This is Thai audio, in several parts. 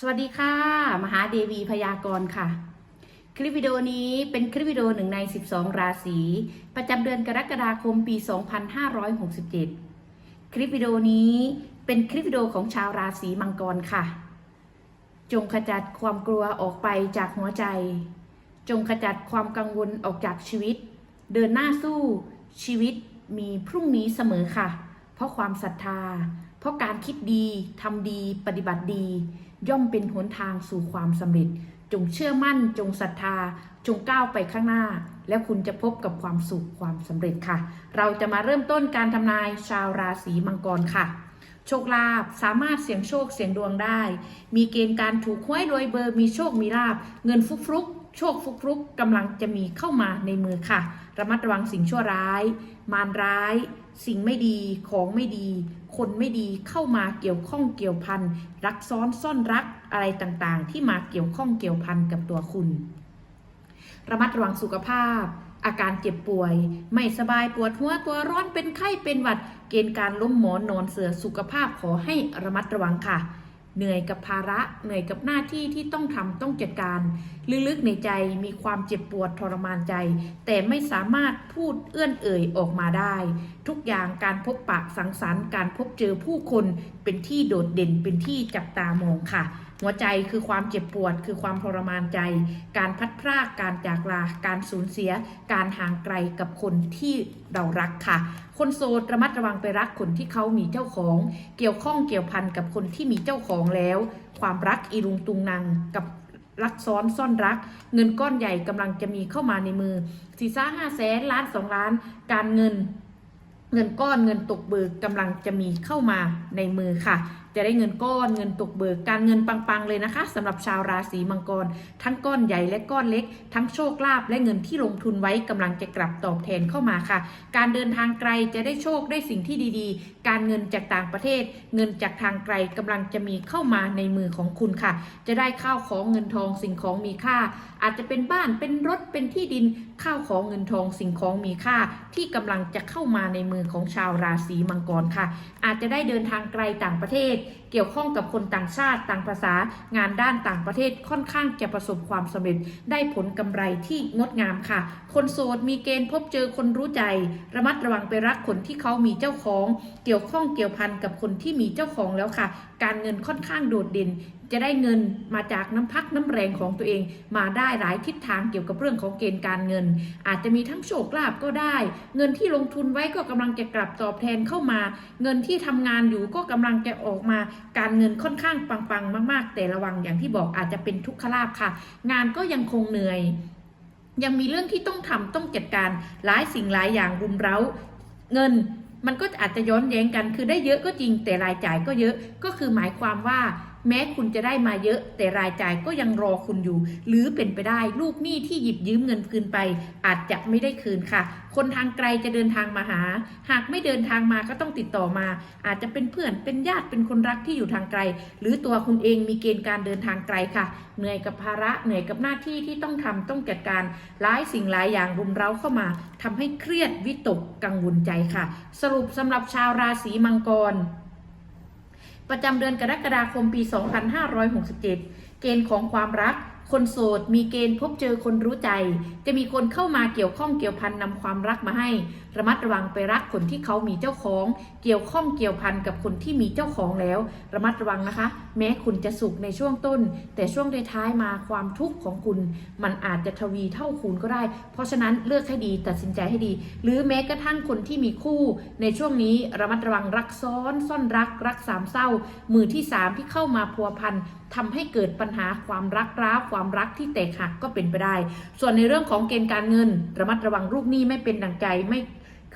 สวัสดีค่ะ มหาเดวีพยากรณ์ค่ะ คลิปวิดีโอนี้เป็นคลิปวิดีโอหนึ่งใน 12 ราศี ประจำเดือนกรกฎาคมปี 2567 คลิปวิดีโอนี้เป็นคลิปวิดีโอของชาวราศีมังกรค่ะ จงขจัดความกลัวออกไปจากหัวใจ จงขจัดความกังวลออกจากชีวิต เดินหน้าสู้ชีวิตมีพรุ่งนี้เสมอค่ะ เพราะความศรัทธา เพราะการคิดดีทำดีปฏิบัติดี ย่อมเป็นหนทางสู่ความสำเร็จ จงเชื่อมั่น จงศรัทธา จงก้าวไปข้างหน้า แล้วคุณจะพบกับความสุขความสำเร็จค่ะ เราจะมาเริ่มต้นการทำนายชาวราศีมังกรค่ะโชคลาภสามารถเสี่ยงโชคเสี่ยงดวงได้ มีเกณฑ์การถูกหวยรวยเบอร์มีโชคมีลาบ เงินฟุกฟุก โชคฟุกฟลุกกำลังจะมีเข้ามาในมือค่ะ ระมัดระวังสิ่งชั่วร้าย มารร้าย สิ่งไม่ดี ของไม่ดี คนไม่ดีเข้ามาเกี่ยวข้องเกี่ยวพัน รักซ้อนซ่อนรักอะไรต่างๆ ที่มาเกี่ยวข้องเกี่ยวพันกับตัวคุณ ระมัดระวังสุขภาพ อาการเจ็บป่วย ไม่สบายปวดหัวตัวร้อนเป็นไข้เป็นหวัด เกณฑ์การล้มหมอนนอนเสือสุขภาพขอให้ระมัดระวังค่ะ เหนื่อยกับภาระ เหนื่อยกับหน้าที่ที่ต้องทำต้องจัดการลึกๆในใจมีความเจ็บปวดทรมานใจ แต่ไม่สามารถพูดเอื้อนเอ่ยออกมาได้ ทุกอย่างการพบปะสังสรรค์การพบเจอผู้คนเป็นที่โดดเด่นเป็นที่จับตามองค่ะ หัวใจคือความเจ็บปวด คือความทรมานใจ การพัดพรากการจากลา การสูญเสีย การห่างไกลกับคนที่เรารักค่ะ คนโสดระมัดระวังไปรักคนที่เขามีเจ้าของ เกี่ยวข้องเกี่ยวพันกับคนที่มีเจ้าของแล้ว ความรักอีรุงตุงนางกับรักซ้อนซ่อนรัก เงินก้อนใหญ่กำลังจะมีเข้ามาในมือสี่ซ่าห้าแสนล้านสองล้าน การเงิน เงินก้อนเงินตกเบิกกำลังจะมีเข้ามาในมือค่ะ จะได้เงินก้อนเงินตกเบิกการเงินปังๆเลยนะคะสำหรับชาวราศีมังกร ทั้งก้อนใหญ่และก้อนเล็ก ทั้งโชคลาภและเงินที่ลงทุนไว้กำลังจะกลับตอบแทนเข้ามาค่ะ การเดินทางไกลจะได้โชคได้สิ่งที่ดีๆ การเงินจากต่างประเทศ เงินจากทางไกลกำลังจะมีเข้ามาในมือของคุณค่ะ จะได้ข้าวของเงินทองสิ่งของมีค่า อาจจะเป็นบ้านเป็นรถเป็นที่ดินข้าวของเงินทองสิ่งของมีค่าที่กำลังจะเข้ามาในมือของชาวราศีมังกรค่ะ อาจจะได้เดินทางไกลต่างประเทศ เกี่ยวข้องกับคนต่างชาติต่างภาษา งานด้านต่างประเทศค่อนข้างจะประสบความสำเร็จ ได้ผลกำไรที่งดงามค่ะ คนโสดมีเกณฑ์พบเจอคนรู้ใจ ระมัดระวังไปรักคนที่เขามีเจ้าของ เกี่ยวข้องเกี่ยวพันกับคนที่มีเจ้าของแล้วค่ะ การเงินค่อนข้างโดดเด่นจะได้เงินมาจากน้ำพักน้ำแรงของตัวเอง มาได้หลายทิศทางเกี่ยวกับเรื่องของเกณฑ์การเงิน อาจจะมีทั้งโชคลาภก็ได้ เงินที่ลงทุนไว้ก็กำลังจะกลับตอบแทนเข้ามา เงินที่ทำงานอยู่ก็กำลังจะออกมา การเงินค่อนข้างปังๆ มาก ๆ แต่ระวังอย่างที่บอกอาจจะเป็นทุกขลาภค่ะ งานก็ยังคงเหนื่อย ยังมีเรื่องที่ต้องทำต้องจัดการหลายสิ่งหลายอย่างรุมเร้า เงินมันก็อาจจะย้อนแย้งกัน คือได้เยอะก็จริงแต่รายจ่ายก็เยอะก็คือหมายความว่า แม้คุณจะได้มาเยอะแต่รายจ่ายก็ยังรอคุณอยู่ หรือเป็นไปได้ลูกหนี้ที่หยิบยืมเงินคืนไป อาจจะไม่ได้คืนค่ะ คนทางไกลจะเดินทางมาหา หากไม่เดินทางมาก็ต้องติดต่อมา อาจจะเป็นเพื่อนเป็นญาติเป็นคนรักที่อยู่ทางไกล หรือตัวคุณเองมีเกณฑ์การเดินทางไกลค่ะ เหนื่อยกับภาระเหนื่อยกับหน้าที่ที่ต้องทำต้องจัดการหลายสิ่งหลายอย่างรุมเร้าเข้ามาทำให้เครียดวิตกกังวลใจค่ะ สรุปสำหรับชาวราศีมังกร ประจำเดือนกรกฎาคมปี 2567 เกณฑ์ของความรัก คนโสดมีเกณฑ์พบเจอคนรู้ใจ จะมีคนเข้ามาเกี่ยวข้องเกี่ยวพันนำความรักมาให้ ระมัดระวังไปรักคนที่เขามีเจ้าของ เกี่ยวข้องเกี่ยวพันกับคนที่มีเจ้าของแล้ว ระมัดระวังนะคะ แม้คุณจะสุขในช่วงต้น แต่ช่วงท้ายมาความทุกข์ของคุณ มันอาจจะทวีเท่าคูณก็ได้ เพราะฉะนั้นเลือกให้ดีตัดสินใจให้ดี หรือแม้กระทั่งคนที่มีคู่ ในช่วงนี้ระมัดระวังรักซ้อน ซ่อนรัก รักสามเศร้า มือที่สามที่เข้ามาพัวพันทำให้เกิดปัญหาความรักร้าวความรักที่แตกหักก็เป็นไปได้ ส่วนในเรื่องของเกณฑ์การเงิน ระมัดระวังลูกหนี้ไม่เป็นดังใจไม่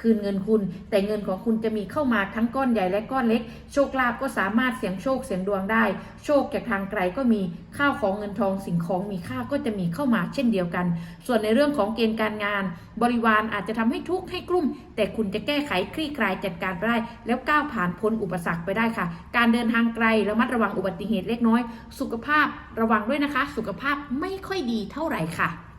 คืนเงินคุณ แต่เงินของคุณจะมีเข้ามาทั้งก้อนใหญ่และก้อนเล็ก โชคลาภก็สามารถเสี่ยงโชคเสี่ยงดวงได้ โชคจากทางไกลก็มีข้าวของเงินทองสิ่งของมีค่าก็จะมีเข้ามาเช่นเดียวกัน ส่วนในเรื่องของเกณฑ์การงาน บริวารอาจจะทำให้ทุกข์ให้กลุ่ม แต่คุณจะแก้ไขคลี่คลายจัดการไปได้ แล้วก้าวผ่านพ้นอุปสรรคไปได้ค่ะ การเดินทางไกลระมัดระวังอุบัติเหตุเล็กน้อย สุขภาพระวังด้วยนะคะ สุขภาพไม่ค่อยดีเท่าไหร่ค่ะ